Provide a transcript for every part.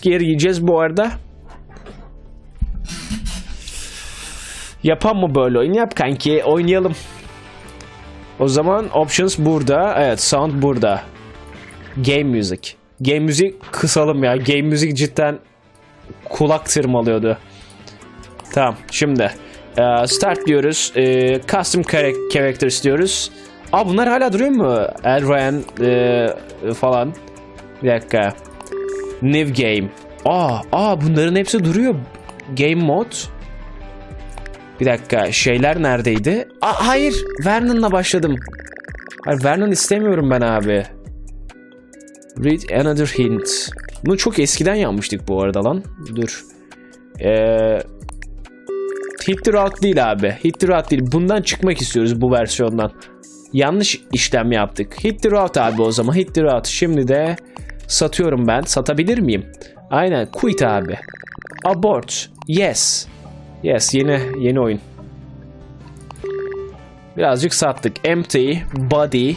jumpscare yiyeceğiz bu arada. Yapan mı böyle oyun? Yap kanki oynayalım. O zaman options burada. Evet sound burada. Game music. Game music kısalım ya. Game music cidden kulak tırmalıyordu. Tamam şimdi e, start diyoruz. E, custom charac- characters diyoruz. Aa bunlar hala duruyor mu? Elryan e, falan. Bir dakika. New game. Aa, aa bunların hepsi duruyor. Game mode. Bir dakika şeyler neredeydi? Aa, hayır Vernon'la başladım. Hayır Vernon istemiyorum ben abi. Read another hint. Bunu çok eskiden yapmıştık bu arada lan. Dur. Ee, hit the route değil abi. Hit the route değil. Bundan çıkmak istiyoruz bu versiyondan. Yanlış işlem yaptık. Hit the route abi o zaman. Hit the route. Şimdi de satıyorum ben. Satabilir miyim? Aynen. Quit abi. Abort. Yes. Yes. Yeni yeni oyun. Birazcık sattık. Empty. Body.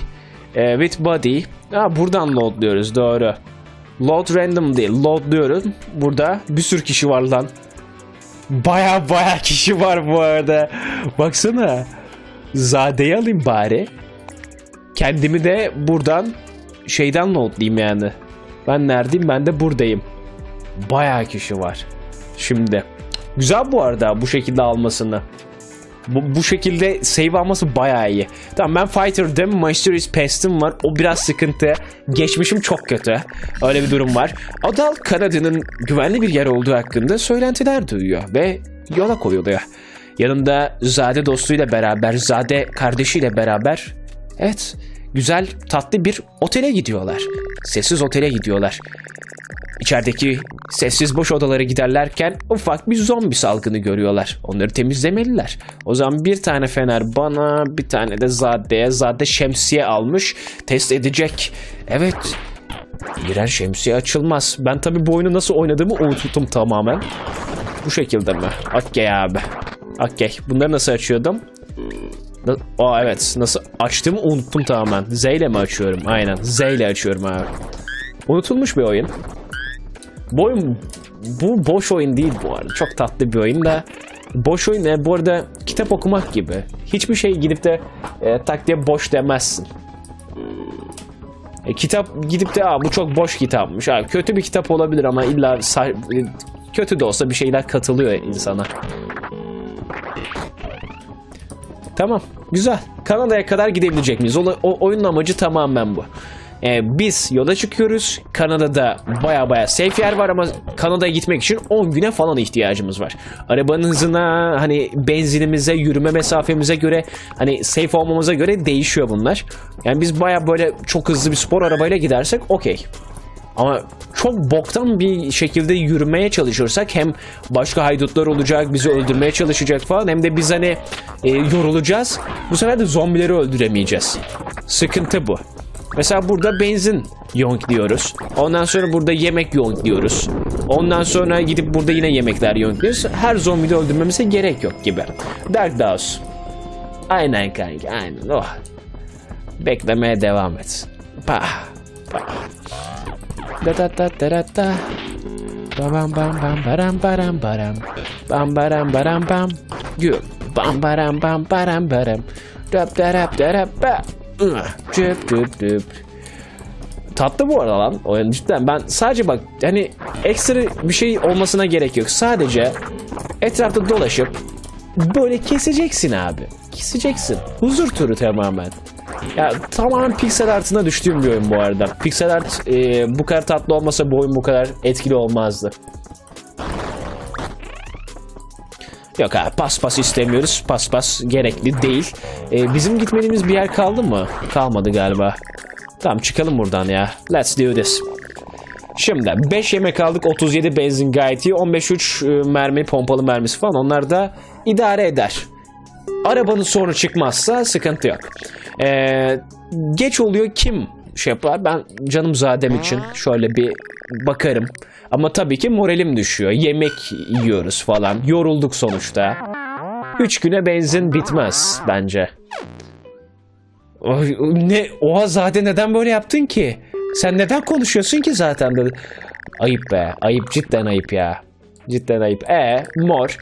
e, with body. Ha, buradan loadluyoruz. Doğru. Load random değil. Loadluyoruz. Burada bir sürü kişi var lan. Baya baya kişi var bu arada. Baksana. Zade'yi alayım bari. Kendimi de buradan şeyden loadlayayım yani. Ben neredeyim? Ben de buradayım. Baya kişi var. Şimdi. Güzel bu arada bu şekilde almasını. Bu, bu şekilde save alması bayağı iyi. Tamam ben fighter'dım. Masteries Pest'im var. O biraz sıkıntı. Geçmişim çok kötü. Öyle bir durum var. Adal Kanada'nın güvenli bir yer olduğu hakkında söylentiler duyuyor. Ve yola koyuluyor. Yanında Zade dostuyla beraber, Zade kardeşiyle beraber evet güzel tatlı bir otele gidiyorlar. Sessiz otele gidiyorlar. İçerideki sessiz boş odalara giderlerken ufak bir zombi salgını görüyorlar. Onları temizlemeliler. O zaman bir tane fener bana, bir tane de Zade'ye. Zade şemsiye almış. Test edecek. Evet. İğrenç şemsiye açılmaz. Ben tabi bu oyunu nasıl oynadığımı unuttum tamamen. Bu şekilde mi? Okey abi. Okey. Bunları nasıl açıyordum? Na- Aa evet. Nasıl açtığımı unuttum tamamen. Z ile mi açıyorum? Aynen. Z ile açıyorum abi. Unutulmuş bir oyun. Bu oyun bu boş oyun değil bu arada. Çok tatlı bir oyun da boş oyun ne? Bu arada kitap okumak gibi. Hiçbir şey gidip de e, tak diye boş demezsin. E, kitap gidip de Aa, bu çok boş kitapmış. Ha, kötü bir kitap olabilir ama illa e, kötü de olsa bir şeyler katılıyor insana. Tamam. Güzel. Kanada'ya kadar gidebilecek miyiz? O, o oyunun amacı tamamen bu. Ee, biz yola çıkıyoruz. Kanada'da baya baya safe yer var ama Kanada'ya gitmek için 10 güne falan ihtiyacımız var. Arabanın hızına, hani benzinimize, yürüme mesafemize göre, hani safe olmamıza göre değişiyor bunlar. Yani biz baya böyle çok hızlı bir spor arabayla gidersek okey. Ama çok boktan bir şekilde yürümeye çalışırsak hem başka haydutlar olacak, bizi öldürmeye çalışacak falan hem de biz hani e, yorulacağız. Bu sefer de zombileri öldüremeyeceğiz. Sıkıntı bu. Mesela burada benzin yonkluyoruz. Ondan sonra burada yemek yonkluyoruz. Ondan sonra gidip burada yine yemekler yonkluyoruz. Her zombiyi de öldürmemize gerek yok gibi. Dark Dawes. Aynen kanka aynen. Oh. Beklemeye devam et. Pah. Da da da da da da. Bam bam bam baram baram baram. Bam baram baram bam. Gül. Bam baram bam baram baram. Dap darap darap ba. Cüp cüp cüp. Tatlı bu arada lan oyun cidden. Ben sadece bak hani ekstra bir şey olmasına gerek yok. Sadece etrafta dolaşıp böyle keseceksin abi. Keseceksin. Huzur turu tamamen. Ya tamamen piksel artına düştüğüm bir oyun bu arada. Piksel art e, bu kadar tatlı olmasa bu oyun bu kadar etkili olmazdı. Yok abi pas pas istemiyoruz. Pas pas gerekli değil. E, bizim gitmediğimiz bir yer kaldı mı? Kalmadı galiba. Tamam çıkalım buradan ya. Let's do this. Şimdi 5 yemek aldık 37 benzin gayet iyi 15 3 mermi pompalı mermisi falan onlar da idare eder. Arabanın sorunu çıkmazsa sıkıntı yok. Ee, geç oluyor kim şey yapar? Ben canım zadem için şöyle bir bakarım. Ama tabii ki moralim düşüyor. Yemek yiyoruz falan. Yorulduk sonuçta. 3 güne benzin bitmez bence. Ay, ne? Oha Zade neden böyle yaptın ki? Sen neden konuşuyorsun ki zaten dedi. Ayıp be. Ayıp cidden ayıp ya. Cidden ayıp. E more.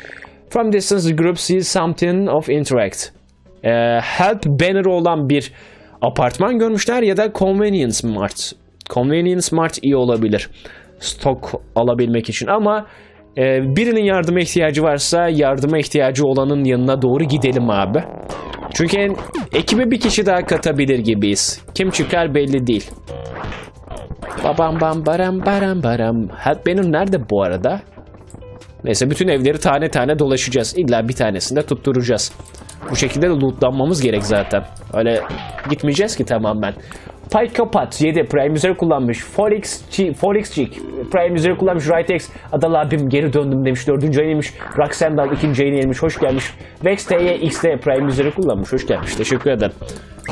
From distance the group sees something of interact. E, help banner olan bir apartman görmüşler ya da convenience mart. Convenience mart iyi olabilir. Stok alabilmek için ama e, birinin yardıma ihtiyacı varsa yardıma ihtiyacı olanın yanına doğru gidelim abi. Çünkü ekibe bir kişi daha katabilir gibiyiz. Kim çıkar belli değil. Babam bam baram baram baram. Help benim nerede bu arada? Neyse bütün evleri tane tane dolaşacağız. İlla bir tanesini de tutturacağız. Bu şekilde de lootlanmamız gerek zaten. Öyle gitmeyeceğiz ki tamamen. Kapat 7 Prime User kullanmış. Chi- Folix Chick Prime User kullanmış. Rightex Adal abim geri döndüm demiş. 4. ayıymış. Roxandal 2. ayını yemiş. Hoş gelmiş. Vex TY Prime User'ı kullanmış. Hoş gelmiş. Teşekkür ederim.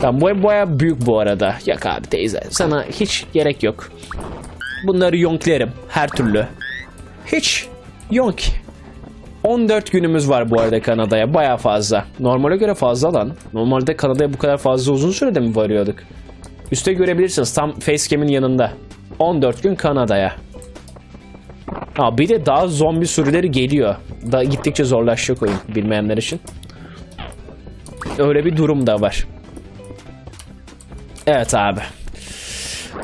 Tamam bu ev baya büyük bu arada. Yak abi teyze. Sana hiç gerek yok. Bunları yonklerim her türlü. Hiç yonk. 14 günümüz var bu arada Kanada'ya. Baya fazla. Normale göre fazla lan. Normalde Kanada'ya bu kadar fazla uzun sürede mi varıyorduk? Üste görebilirsiniz tam facecam'in yanında. 14 gün Kanada'ya. Ha bir de daha zombi sürüleri geliyor. Da gittikçe zorlaşacak oyun bilmeyenler için. Öyle bir durum da var. Evet abi.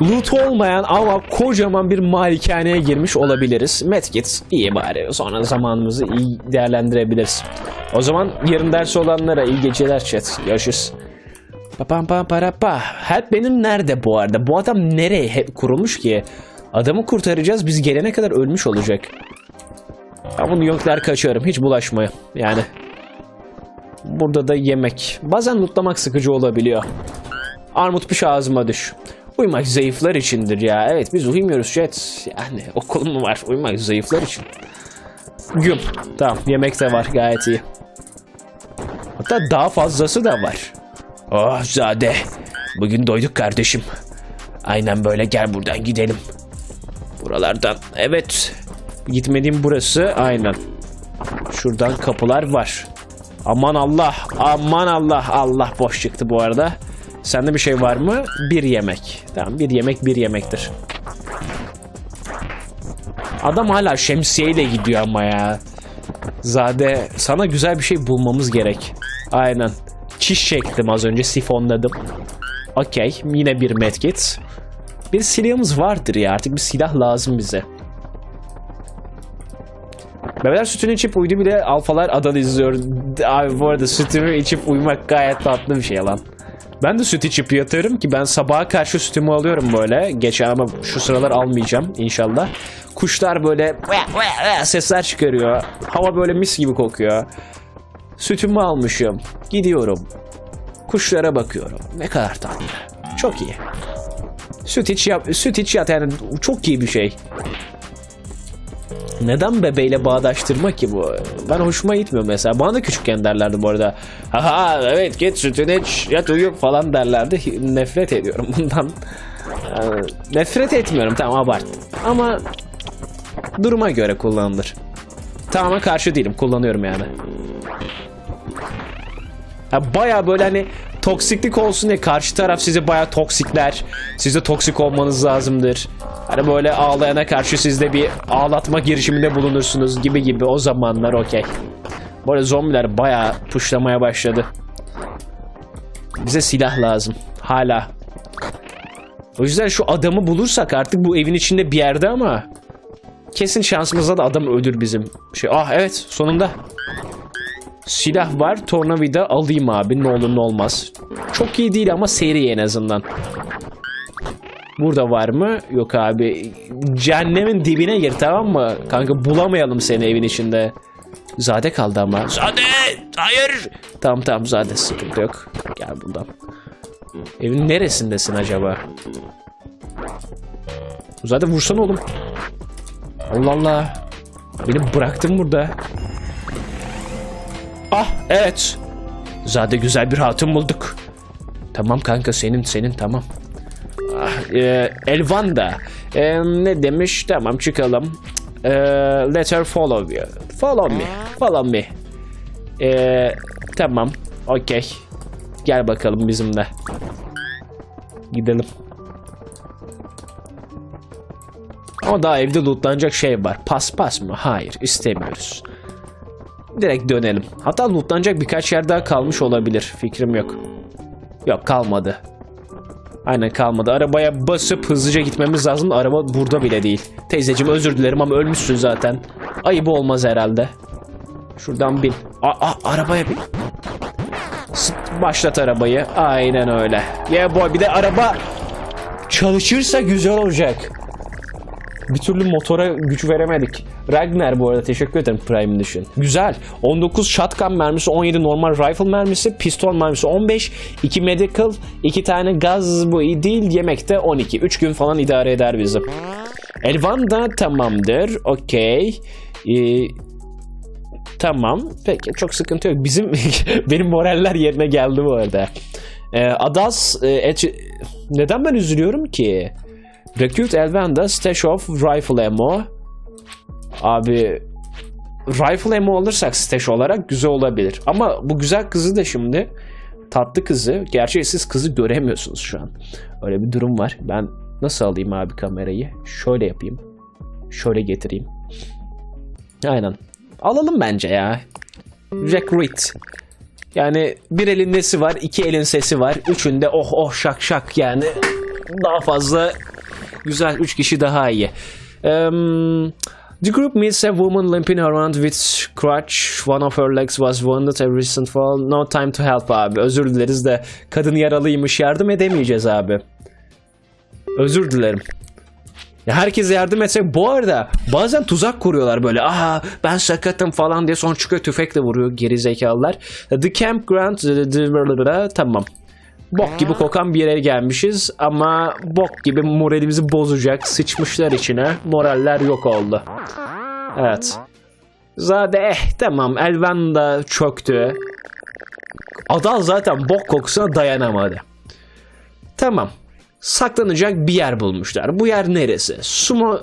Loot olmayan ama kocaman bir malikaneye girmiş olabiliriz. Medkit iyi bari. Sonra zamanımızı iyi değerlendirebiliriz. O zaman yarın ders olanlara iyi geceler chat. Görüşürüz. Pa pam pam para pa. Help benim nerede bu arada? Bu adam nereye hep kurulmuş ki? Adamı kurtaracağız. Biz gelene kadar ölmüş olacak. Ben bunu yonklar kaçıyorum. Hiç bulaşmaya. Yani. Burada da yemek. Bazen lootlamak sıkıcı olabiliyor. Armut piş ağzıma düş. Uyumak zayıflar içindir ya. Evet biz uyumuyoruz chat. Yani okulum mu var? Uyumak zayıflar için. Güm. Tamam yemek de var gayet iyi. Hatta daha fazlası da var. Oh Zade. Bugün doyduk kardeşim. Aynen böyle gel buradan gidelim. Buralardan. Evet. Gitmediğim burası. Aynen. Şuradan kapılar var. Aman Allah. Aman Allah. Allah boş çıktı bu arada. Sende bir şey var mı? Bir yemek. Tamam bir yemek bir yemektir. Adam hala şemsiyeyle gidiyor ama ya. Zade sana güzel bir şey bulmamız gerek. Aynen. Çiş çektim az önce sifonladım. Okey yine bir medkit. Bir silahımız vardır ya artık bir silah lazım bize. Bebeler sütünü içip uydu bile alfalar adal izliyor. Abi bu arada sütümü içip uyumak gayet tatlı bir şey lan. Ben de süt içip yatıyorum ki ben sabaha karşı sütümü alıyorum böyle. Geçen ama şu sıralar almayacağım inşallah. Kuşlar böyle sesler çıkarıyor. Hava böyle mis gibi kokuyor. Sütümü almışım. Gidiyorum. Kuşlara bakıyorum. Ne kadar tatlı. Çok iyi. Süt iç yap, süt iç yat yani çok iyi bir şey. Neden bebeğle bağdaştırma ki bu? Ben hoşuma gitmiyor mesela. Bana da küçükken derlerdi bu arada. Haha evet git sütünü iç yat uyu falan derlerdi. Nefret ediyorum bundan. Yani nefret etmiyorum tamam abarttım. Ama duruma göre kullanılır. Tamamen karşı değilim kullanıyorum yani. Ya baya böyle hani toksiklik olsun diye karşı taraf size baya toksikler. Siz de toksik olmanız lazımdır. Hani böyle ağlayana karşı siz de bir ağlatma girişiminde bulunursunuz gibi gibi o zamanlar okey. Bu arada zombiler baya puşlamaya başladı. Bize silah lazım. Hala. O yüzden şu adamı bulursak artık bu evin içinde bir yerde ama kesin şansımızda da adam ölür bizim. Şey ah evet sonunda. Silah var. Tornavida alayım abi. Ne olur ne olmaz. Çok iyi değil ama seri en azından. Burada var mı? Yok abi. Cehennemin dibine gir tamam mı? Kanka bulamayalım seni evin içinde. Zade kaldı ama. Zade! Hayır! Tamam tamam Zade sıkıntı yok. Gel buradan. Evin neresindesin acaba? Zade vursana oğlum. Allah Allah. Beni bıraktın burada. Ah evet. Zade güzel bir hatun bulduk. Tamam kanka senin senin tamam. Ah, e, Elvan da e, ne demiş tamam çıkalım. E, letter follow you. Follow me. Follow me. E, tamam. Okey. Gel bakalım bizimle. Gidelim. Ama daha evde lootlanacak şey var. Paspas mı? Hayır istemiyoruz. Direkt dönelim. Hatta lootlanacak birkaç yer daha kalmış olabilir. Fikrim yok. Yok kalmadı. Aynen kalmadı. Arabaya basıp hızlıca gitmemiz lazım. Araba burada bile değil. Teyzeciğim özür dilerim ama ölmüşsün zaten. Ayıbı olmaz herhalde. Şuradan bin. Aa, aa, arabaya bin. Başlat arabayı. Aynen öyle. Yeah boy bir de araba çalışırsa güzel olacak. Bir türlü motora güç veremedik. Ragnar bu arada teşekkür ederim Prime düşün. Güzel. 19 shotgun mermisi, 17 normal rifle mermisi, pistol mermisi 15, 2 medical, 2 tane gaz bu değil, yemekte 12. 3 gün falan idare eder bizi. Elvan da tamamdır. Okey. Ee, tamam. Peki çok sıkıntı yok. Bizim benim moraller yerine geldi bu arada. Ee, Adas e, et- neden ben üzülüyorum ki? Recruit Elvanda Stash of Rifle Ammo. Abi Rifle Ammo alırsak stash olarak güzel olabilir. Ama bu güzel kızı da şimdi tatlı kızı, gerçi siz kızı göremiyorsunuz şu an. Öyle bir durum var. Ben nasıl alayım abi kamerayı? Şöyle yapayım. Şöyle getireyim. Aynen. Alalım bence ya. Recruit. Yani bir elin nesi var, iki elin sesi var. Üçünde oh oh şak şak yani. Daha fazla güzel. Üç kişi daha iyi. Um, the group meets a woman limping around with crutch. One of her legs was wounded a recent fall. No time to help abi. Özür dileriz de kadın yaralıymış. Yardım edemeyeceğiz abi. Özür dilerim. Ya herkese yardım etsek bu arada bazen tuzak kuruyorlar böyle. Aha ben sakatım falan diye sonra çıkıyor tüfekle vuruyor geri zekalılar. The campground tamam. Bok gibi kokan bir yere gelmişiz ama bok gibi moralimizi bozacak sıçmışlar içine. Moraller yok oldu. Evet. Zade eh tamam Elvan da çöktü. Adal zaten bok kokusuna dayanamadı. Tamam. Saklanacak bir yer bulmuşlar. Bu yer neresi? Sumo...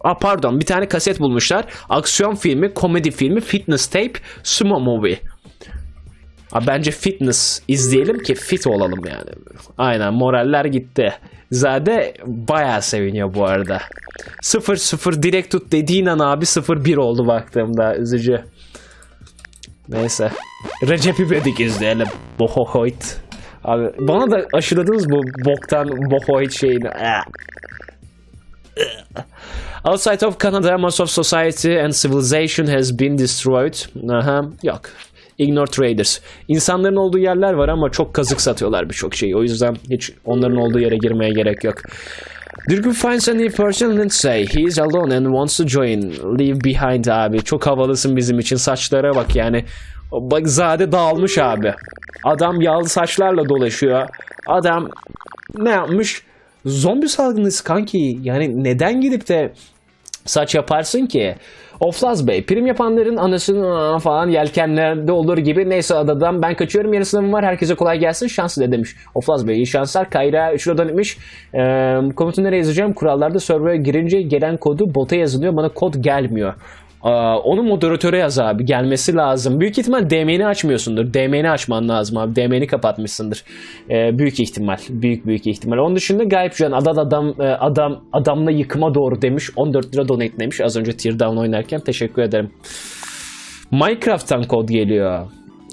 a, pardon bir tane kaset bulmuşlar. Aksiyon filmi, komedi filmi, fitness tape, sumo movie. Ha, bence fitness izleyelim ki fit olalım yani. Aynen moraller gitti. Zade bayağı seviniyor bu arada. 0-0 direkt tut dediğin an abi 0-1 oldu baktığımda üzücü. Neyse. Recep İvedik izleyelim. Bohohoit. Abi bana da aşıladınız bu boktan Bohohoit şeyini. Ah. Outside of Canada, most of society and civilization has been destroyed. Aha, yok. Ignore traders. İnsanların olduğu yerler var ama çok kazık satıyorlar birçok şeyi. O yüzden hiç onların olduğu yere girmeye gerek yok. Dirgun finds a new person and say he is alone and wants to join. Leave behind abi. Çok havalısın bizim için. Saçlara bak yani. Bak zade dağılmış abi. Adam yağlı saçlarla dolaşıyor. Adam ne yapmış? Zombi salgınısı kanki. Yani neden gidip de saç yaparsın ki? Oflaz Bey, prim yapanların anasının falan yelkenlerde olur gibi. Neyse adadan ben kaçıyorum yarın sınavım var. Herkese kolay gelsin. Şanslı de demiş. Oflaz Bey iyi şanslar. Kayra şuradan etmiş. Ee, komutu nereye yazacağım? Kurallarda server'a girince gelen kodu bota yazılıyor. Bana kod gelmiyor. Onu moderatöre yaz abi. Gelmesi lazım. Büyük ihtimal DM'ni açmıyorsundur. DM'ni açman lazım abi. DM'ni kapatmışsındır. Ee, büyük ihtimal. Büyük büyük ihtimal. Onun dışında Gayip Can adam adam e, adam adamla yıkıma doğru demiş. 14 lira donate demiş. Az önce Tear Down oynarken. Teşekkür ederim. Minecraft'tan kod geliyor.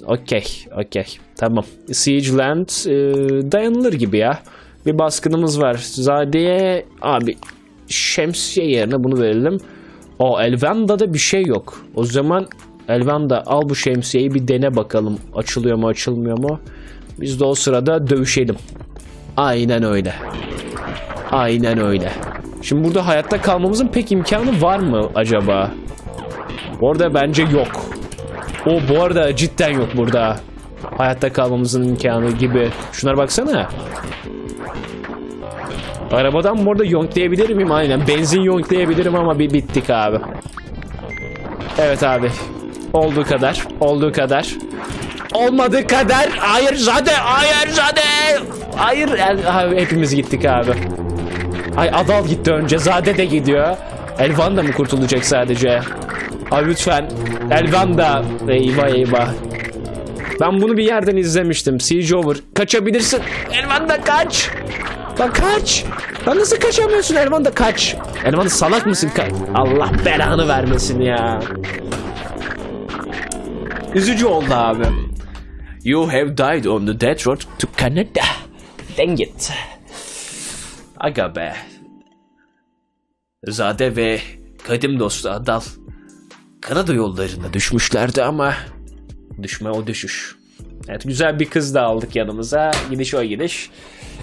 Okey, okey. Tamam. Siege Land e, dayanılır gibi ya. Bir baskınımız var. Zade'ye abi şemsiye yerine bunu verelim. O Elvanda'da bir şey yok. O zaman Elvanda al bu şemsiyeyi bir dene bakalım. Açılıyor mu açılmıyor mu? Biz de o sırada dövüşelim. Aynen öyle. Aynen öyle. Şimdi burada hayatta kalmamızın pek imkanı var mı acaba? Orada bence yok. O bu arada cidden yok burada. Hayatta kalmamızın imkanı gibi. Şunlara baksana. Arabadan bu arada yonklayabilir miyim? Aynen. Benzin yonklayabilirim ama bir bittik abi. Evet abi. Olduğu kadar. Olduğu kadar. Olmadığı kadar. Hayır Zade. Hayır Zade. Hayır. Abi, hepimiz gittik abi. Ay Adal gitti önce. Zade de gidiyor. Elvan da mı kurtulacak sadece? Abi lütfen. Elvan da. Eyvah eyvah. Ben bunu bir yerden izlemiştim. Siege over. Kaçabilirsin. Elvan da kaç. Lan kaç. Lan nasıl kaçamıyorsun Elvan da kaç. Elvan salak mısın? Ka- Allah belanı vermesin ya. Üzücü oldu abi. You have died on the death road to Canada. Dang it. Aga be. Zade ve kadim dostu Adal. Kanada yollarında düşmüşlerdi ama düşme o düşüş. Evet güzel bir kız da aldık yanımıza. Gidiş o gidiş.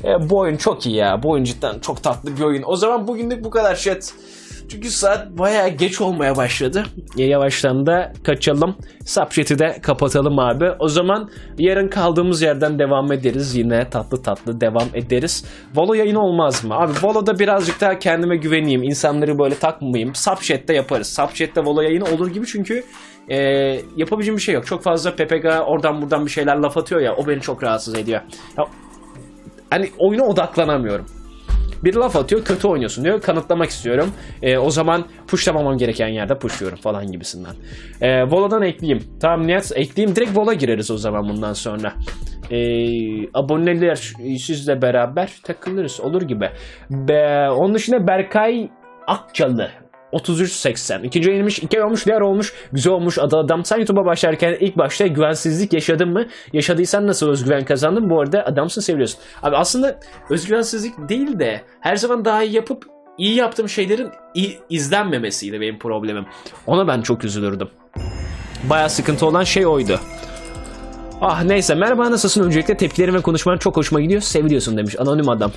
E, bu oyun çok iyi ya. Bu oyun cidden çok tatlı bir oyun. O zaman bugünlük bu kadar chat. Çünkü saat bayağı geç olmaya başladı. E, yavaştan da kaçalım. Subchat'i de kapatalım abi. O zaman yarın kaldığımız yerden devam ederiz. Yine tatlı tatlı devam ederiz. Valo yayını olmaz mı? Abi Valo'da birazcık daha kendime güveneyim. İnsanları böyle takmayayım. Subchat'te yaparız. Subchat'te Valo yayını olur gibi çünkü e, yapabileceğim bir şey yok. Çok fazla PPG oradan buradan bir şeyler laf atıyor ya. O beni çok rahatsız ediyor. Ya, hani oyuna odaklanamıyorum. Bir laf atıyor kötü oynuyorsun diyor kanıtlamak istiyorum. E, o zaman pushlamamam gereken yerde pushluyorum falan gibisinden. E, Vola'dan ekleyeyim. Tamam Nihat ekleyeyim direkt Vola gireriz o zaman bundan sonra. E, aboneler sizle beraber takılırız olur gibi. Be, onun dışında Berkay Akçalı 33.80. İkinci yenilmiş, iki olmuş, diğer olmuş. Güzel olmuş adı adam. Sen YouTube'a başlarken ilk başta güvensizlik yaşadın mı? Yaşadıysan nasıl özgüven kazandın? Bu arada adamsın seviyorsun. Abi aslında özgüvensizlik değil de her zaman daha iyi yapıp iyi yaptığım şeylerin iyi izlenmemesiydi benim problemim. Ona ben çok üzülürdüm. Baya sıkıntı olan şey oydu. Ah neyse merhaba nasılsın öncelikle tepkilerin ve konuşman çok hoşuma gidiyor seviyorsun demiş anonim adam